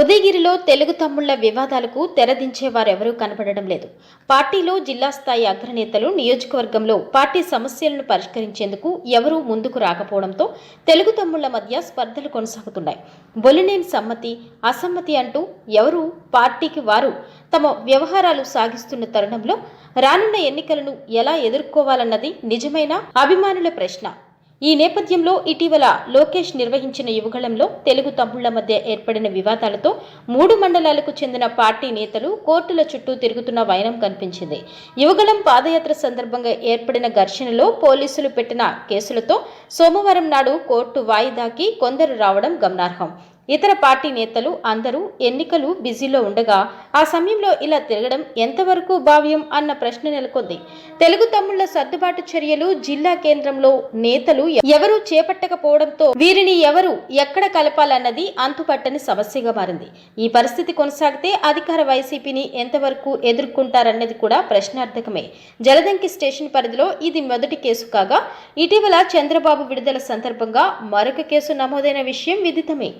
ఉదయగిరిలో తెలుగు తమ్ముళ్ళ వివాదాలకు తెరదించేవారెవరూ కనపడడం లేదు. పార్టీలో జిల్లా స్థాయి అగ్రనేతలు నియోజకవర్గంలో పార్టీ సమస్యలను పరిష్కరించేందుకు ఎవరూ ముందుకు రాకపోవడంతో తెలుగు తమ్ముళ్ళ మధ్య స్పర్ధలు కొనసాగుతున్నాయి. బొలినేని సమ్మతి అసమ్మతి అంటూ ఎవరు పార్టీకి వారు తమ వ్యవహారాలు సాగిస్తున్న తరుణంలో రానున్న ఎన్నికలను ఎలా ఎదుర్కోవాలన్నది నిజమైన అభిమానుల ప్రశ్న. ఈ నేపథ్యంలో ఇటీవల లోకేష్ నిర్వహించిన యువగళంలో తెలుగు తమ్ముళ్ళ మధ్య ఏర్పడిన వివాదాలతో మూడు మండలాలకు చెందిన పార్టీ నేతలు కోర్టుల చుట్టూ తిరుగుతున్న వైనం కనిపించింది. యువగళం పాదయాత్ర సందర్భంగా ఏర్పడిన ఘర్షణలో పోలీసులు పెట్టిన కేసులతో సోమవారం నాడు కోర్టు వాయిదాకి కొందరు రావడం గమనార్హం. ఇతర పార్టీ నేతలు అందరూ ఎన్నికలు బిజీలో ఉండగా ఆ సమయంలో ఇలా తిరగడం ఎంతవరకు భావ్యం అన్న ప్రశ్న నెలకొంది. తెలుగు తమ్ముళ్ళ సర్దుబాటు చర్యలు జిల్లా కేంద్రంలో నేతలు ఎవరూ చేపట్టకపోవడంతో వీరిని ఎవరు ఎక్కడ కలపాలన్నది అంతుపట్టని సమస్యగా మారింది. ఈ పరిస్థితి కొనసాగితే అధికార వైసీపీని ఎంతవరకు ఎదుర్కొంటారన్నది కూడా ప్రశ్నార్థకమే. జలదంకి స్టేషన్ పరిధిలో ఇది మొదటి కేసు కాగా ఇటీవల చంద్రబాబు విడుదల సందర్భంగా మరొక కేసు నమోదైన విషయం విదితమే.